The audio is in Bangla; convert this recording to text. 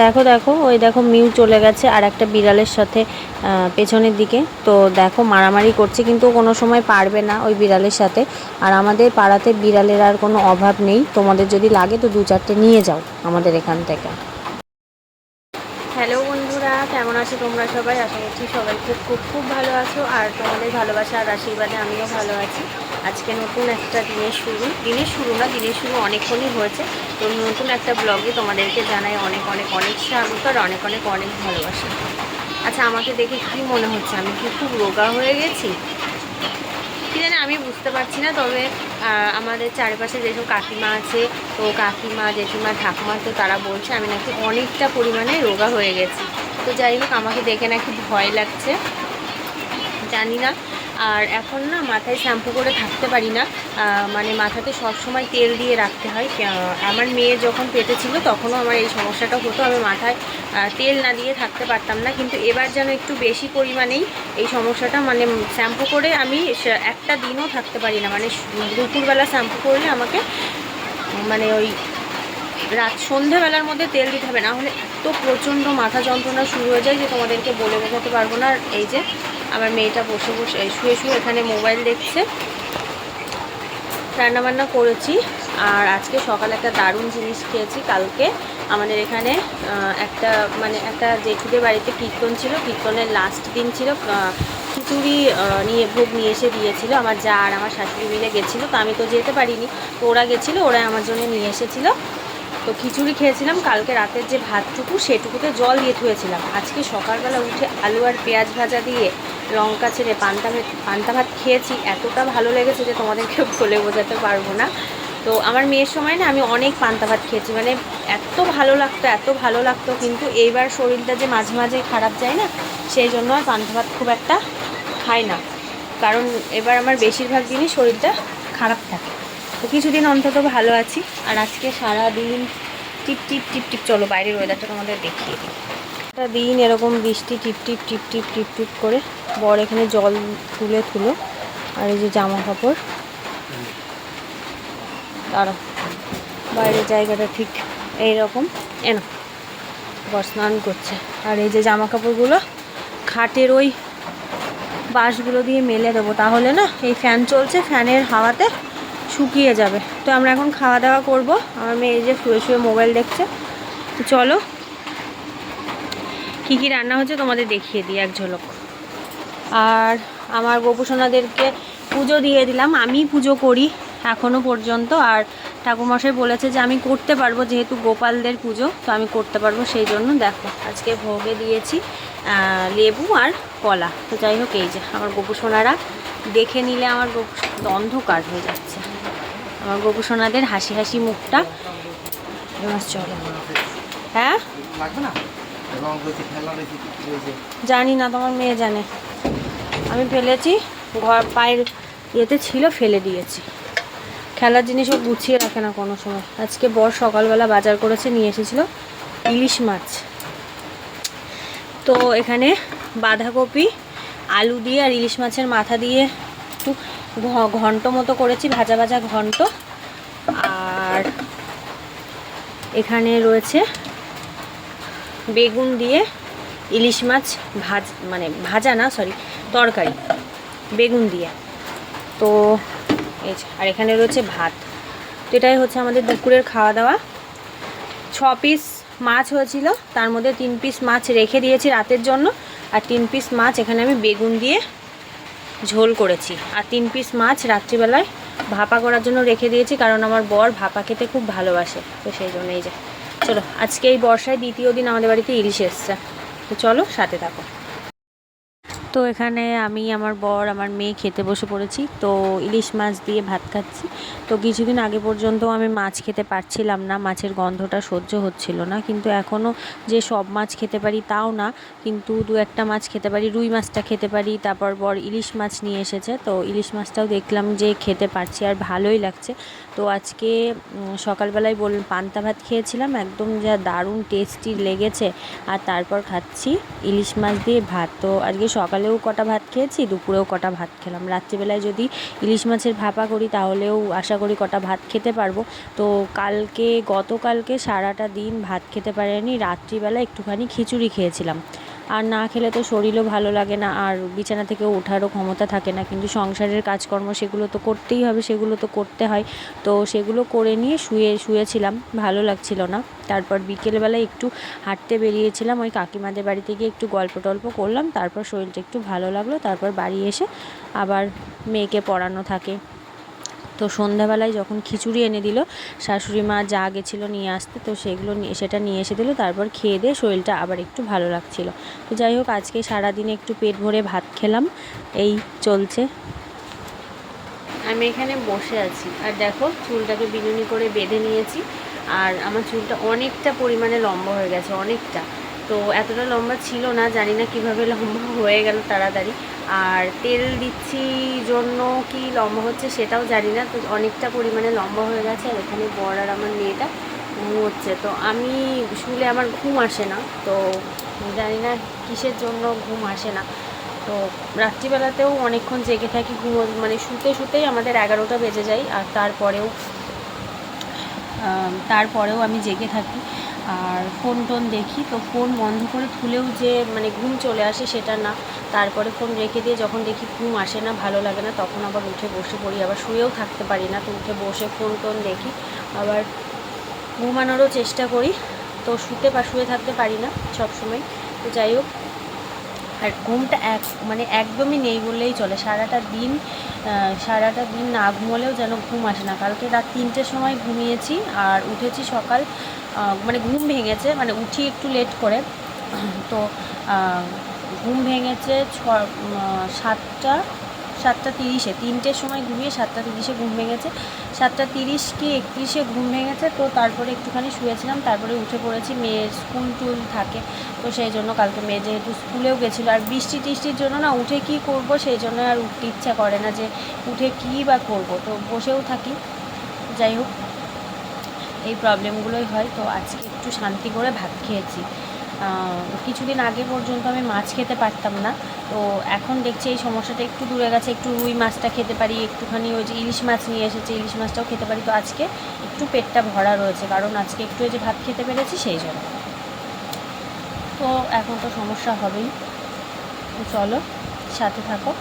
দেখো দেখো, ওই দেখো মিউ চলে গেছে আর একটা বিড়ালের সাথে পেছনের দিকে। তো দেখো, মারামারি করছে, কিন্তু কোনো সময় পারবে না ওই বিড়ালের সাথে। আর আমাদের পাড়াতে বিড়ালের আর কোনো অভাব নেই। তোমাদের যদি লাগে তো দু চারটে নিয়ে যাও আমাদের এখান থেকে। হ্যালো বন্ধুরা কেমন আছো তোমরা সবাই? আশা করছি সবাই খুব খুব খুব ভালো আছো। আর তোমাদের ভালোবাসা আর আশীর্বাদে আমিও ভালো আছি। আজকে নতুন একটা দিনের শুরু দিনের শুরু না দিনের শুরু অনেকক্ষণই হয়েছে। তো নতুন একটা ব্লগে তোমাদেরকে জানাই অনেক অনেক অনেক স্বাগত আর অনেক অনেক অনেক ভালোবাসা। আচ্ছা আমাকে দেখে কি মনে হচ্ছে? আমি কি খুব রোগা হয়ে গেছি? জানি আমি বুঝতে পারছি না, তবে আমাদের চারিপাশে যেসব কাকিমা আছে, তো কাকিমা, জেঠিমা, ঠাকুমা, তো তারা বলছে আমি নাকি অনেকটা পরিমাণে রোগা হয়ে গেছি। তো যাই হোক, আমাকে দেখে নাকি ভয় লাগছে। জানি না। আর এখন না মাথায় শ্যাম্পু করে থাকতে পারি না মানে মাথাতে সবসময় তেল দিয়ে রাখতে হয়। আমার মেয়ে যখন পেটে ছিল তখনও আমার এই সমস্যাটা হতো, আমি মাথায় তেল না দিয়ে থাকতে পারতাম না। কিন্তু এবার যেন একটু বেশি পরিমাণেই এই সমস্যাটা মানে শ্যাম্পু করে আমি একটা দিনও থাকতে পারি না। মানে দুপুরবেলা শ্যাম্পু করলে আমাকে মানে ওই রাত সন্ধেবেলার মধ্যে তেল দিতে হবে। না হলে এত প্রচণ্ড মাথা যন্ত্রণা শুরু হয়ে যায় যে তোমাদেরকে বলে বোঝাতে পারব না। এই যে আমার মেয়েটা বসে বসে শুয়ে শুয়ে এখানে মোবাইল দেখছে। রান্নাবান্না করেছি, আর আজকে সকালে একটা দারুণ জিনিস খেয়েছি, কালকে আমাদের এখানে একটা মানে একটা জেঠুদের বাড়িতে কীর্তন ছিল, কীর্তনের লাস্ট দিন ছিল খিচুড়ি নিয়ে ভোগ নিয়ে এসে দিয়েছিল, আমার যা আর আমার শাশুড়ি মিলে গেছিল, তো আমি তো যেতে পারিনি, তো ওরা গেছিল, ওরা আমার জন্য নিয়ে এসেছিল। তো খিচুড়ি খেয়েছিলাম, কালকে রাতের যে ভাতটুকু, সেটুকুতে জল দিয়ে ধুয়েছিলাম। আজকে সকালবেলা উঠে আলু আর পেঁয়াজ ভাজা দিয়ে লঙ্কা ছেড়ে পান্তা পান্তা ভাত খেয়েছি। এতটা ভালো লেগেছে যে তোমাদেরকে বলে বোঝাতে পারব না। তো আমার মেয়ের সময় না আমি অনেক পান্তা ভাত খেয়েছি। মানে এত ভালো লাগতো, এত ভালো লাগতো। কিন্তু এইবার শরীরটা যে মাঝে মাঝে খারাপ যায় না, সেই জন্য আর পান্তা ভাত খুব একটা খাই না। কারণ এবার আমার বেশিরভাগ দিনই শরীরটা খারাপ থাকে। তো কিছুদিন অন্তত ভালো আছি। আর আজকে সারা দিন টিপ টিপ টিপ টিপ, চলো বাইরের ওয়েদারটা তোমাদের দেখিয়ে দিই। একটা দিন এরকম বৃষ্টি টিপ টিপ টিপ টিপ টিপ টিপ করে বর এখানে জল তুলে তুলো আর এই যে জামা কাপড়। দাঁড়া বাইরের জায়গাটা ঠিক এইরকম। এন বর স্নান করছে। আর এই যে জামা কাপড়গুলো খাটের ওই বাঁশগুলো দিয়ে মেলে দেবো, তাহলে না এই ফ্যান চলছে, ফ্যানের হাওয়াতে শুকিয়ে যাবে। তো আমরা এখন খাওয়া দাওয়া করব। আমার মেয়ে এই যে শুয়ে শুয়ে মোবাইল দেখছে। চলো কী কী রান্না হচ্ছে তোমাদের দেখিয়ে দিই, এক ঝলক। আর আমার গোপুসোনাদেরকে পুজো দিয়ে দিলাম। আমি পুজো করি এখনও পর্যন্ত, আর ঠাকুরমশাই বলেছে যে আমি করতে পারব যেহেতু গোপালদের পুজো, তো আমি করতে পারব সেই জন্য দেখো, আজকে ভোগে দিয়েছি লেবু আর কলা। তো যাই হোক, এই যে আমার গোপুসোনারা দেখে নিলে আমার অন্ধকার হয়ে যাচ্ছে। আমার গোপুসোনাদের হাসি হাসি মুখটা। চলো। হ্যাঁ? জানি না, তোমার মেয়ে জানে। আমি ফেলেছি, ঘর পায়ের ইয়েতে ছিল, ফেলে দিয়েছি। খেলার জিনিসও গুছিয়ে রাখে না কোনো সময়। আজকে বর সকালবেলা বাজার করেছে, নিয়ে এসেছিল ইলিশ মাছ। তো এখানে বাঁধাকপি, আলু দিয়ে আর ইলিশ মাছের মাথা দিয়ে একটু ঘন্ট মতো করেছি, ভাজা ভাজা ঘন্ট। আর এখানে রয়েছে বেগুন দিয়ে ইলিশ মাছ ভাজ মানে ভাজা না সরি তরকারি, বেগুন দিয়ে। তো এই আর এখানে রয়েছে ভাত। তো এটাই হচ্ছে আমাদের দুপুরের খাওয়া দাওয়া ছ পিস মাছ হয়েছিল, তার মধ্যে তিন পিস মাছ রেখে দিয়েছি রাতের জন্য, আর তিন পিস মাছ এখানে আমি বেগুন দিয়ে ঝোল করেছি। আর তিন পিস মাছ রাত্রিবেলায় ভাপা করার জন্য রেখে দিয়েছি, কারণ আমার বর ভাপা খেতে খুব ভালোবাসে, তো সেই জন্য এই যে। চলো আজকে এই বর্ষায় দ্বিতীয় দিন আমাদের বাড়িতে ইলিশ এসছে। তো চলো সাথে থাকো। তো এখানে আমি আমার বর, আমার মেয়ে খেতে বসে পড়েছি। তো ইলিশ মাছ দিয়ে ভাত খাচ্ছি। তো কিছুদিন আগে পর্যন্ত আমি মাছ খেতে পারছিলাম না, মাছের গন্ধটা সহ্য হচ্ছিল না। কিন্তু এখনও যে সব মাছ খেতে পারি তাও না। কিন্তু দু একটা মাছ খেতে পারি, রুই মাছটা খেতে পারি, তারপর বর ইলিশ মাছ নিয়ে এসেছে। তো ইলিশ মাছটাও দেখলাম যে খেতে পারছি আর ভালোই লাগছে। তো আজকে সকালবেলায় বল, পান্তা ভাত খেয়েছিলাম। একদম যা দারুণ টেস্টি লেগেছে। আর তারপর খাচ্ছি ইলিশ মাছ দিয়ে ভাত। তো আজকে সকালে সকালেও কটা ভাত খেয়েছি, দুপুরেও কটা ভাত খেলাম। রাত্রিবেলায় যদি ইলিশ মাছের ভাপা করি, তাহলেও আশা করি কটা ভাত খেতে পারব। তো কালকে, গতকালকে সারাটা দিন ভাত খেতে পারিনি, রাত্রিবেলা একটুখানি খিচুড়ি খেয়েছিলাম। আর না খেলে তো শরীরও ভালো লাগে না, আর বিছানা থেকে ওঠারও ক্ষমতা থাকে না। কিন্তু সংসারের কাজকর্ম সেগুলো তো করতেই হবে, সেগুলো তো করতে হয়। তো সেগুলো করে নিয়ে শুয়ে, শুয়েছিলাম, ভালো লাগছিল না। তারপর বিকেলবেলায় একটু হাঁটতে বেরিয়েছিলাম, ওই কাকিমাদের বাড়িতে গিয়ে একটু গল্প টল্প করলাম। তারপর শরীরটা একটু ভালো লাগল, তারপর বাড়ি এসে আবার মেয়েকে পড়ানো থাকে। তো সন্ধ্যাবেলায় যখন খিচুড়ি এনে দিল, শাশুড়ি মা যা গেছিল নিয়ে আসতে, তো সেগুলো নিয়ে সেটা নিয়ে এসে দিল, তারপর খেয়ে দিয়ে শরীরটা আবার একটু ভালো লাগছিল। তো যাই হোক, আজকে সারাদিনে একটু পেট ভরে ভাত খেলাম, এই চলছে। আমি এখানে বসে আছি, আর দেখো চুলটাকে বিনুনি করে বেঁধে নিয়েছি, আর আমার চুলটা অনেকটা পরিমাণে লম্বা হয়ে গেছে, অনেকটা। তো এতটা লম্বা ছিল না, জানি না কীভাবে লম্বা হয়ে গেল তাড়াতাড়ি। আর তেল দিচ্ছি জন্য কি লম্বা হচ্ছে সেটাও জানি না, তো অনেকটা পরিমাণে লম্বা হয়ে গেছে আর এখানে বর আর আমার মেয়েটা ঘুমোচ্ছে। তো আমি শুলে আমার ঘুম আসে না, তো জানি না কিসের জন্য ঘুম আসে না। তো রাত্রিবেলাতেও অনেকক্ষণ জেগে থাকি ঘুমো মানে শুতে শুতেই আমাদের এগারোটা বেজে যায়, আর তারপরেও তারপরেও আমি জেগে থাকি। আর ফোন টোন দেখি, তো ফোন বন্ধ করে খুলেও যে মানে ঘুম চলে আসে সেটা না। তারপরে ফোন রেখে দিয়ে যখন দেখি ঘুম আসে না, ভালো লাগে না, তখন আবার উঠে বসে পড়ি। আবার শুয়েও থাকতে পারি না, তো উঠে বসে ফোন টোন দেখি। আবার ঘুমানোরও চেষ্টা করি। তো শুতে বা শুয়ে থাকতে পারি না সবসময়। তো যাই হোক আর ঘুমটা এক মানে একদমই নেই বললেই চলে। সারাটা দিন সারাটা দিন না ঘুমোলেও যেন ঘুম আসে না। কালকে রাত তিনটের সময় ঘুমিয়েছি আর উঠেছি সকাল মানে ঘুম ভেঙেছে মানে উঠি একটু লেট করে। তো ঘুম ভেঙেছে ছ সাতটা সাতটা তিরিশে, তিনটের সময় ঘুমিয়ে সাতটা তিরিশে ঘুম ভেঙেছে। সাতটা তিরিশ কি একত্রিশে ঘুম ভেঙেছে, তো তারপরে একটুখানি শুয়েছিলাম, তারপরে উঠে পড়েছি, মেয়ের স্কুল টুল থাকে, তো সেই জন্য কালকে মেয়ে যেহেতু স্কুলেও গেছিল। আর বৃষ্টি টিষ্টির জন্য না উঠে কি করব, সেই জন্য আর উঠতে ইচ্ছা করে না যে উঠে কী বা করব, তো বসেও থাকি। যাই হোক, এই প্রবলেমগুলোই হয়, তো আজকে একটু শান্তি করে ভাত খেয়েছি। কিছুদিন আগে পর্যন্ত আমি মাছ খেতে পারতাম না। তো এখন দেখছি এই সমস্যাটা একটু দূরে গেছে, একটু রুই মাছটা খেতে পারি, একটুখানি ওই যে ইলিশ মাছ নিয়ে এসেছে, ইলিশ মাছটাও খেতে পারি। তো আজকে একটু পেটটা ভরা রয়েছে, কারণ আজকে একটু ওই যে ভাত খেতে পেরেছি সেই জন্য। তো এখন তো সমস্যা হবেই। চলো, সাথে থাকো।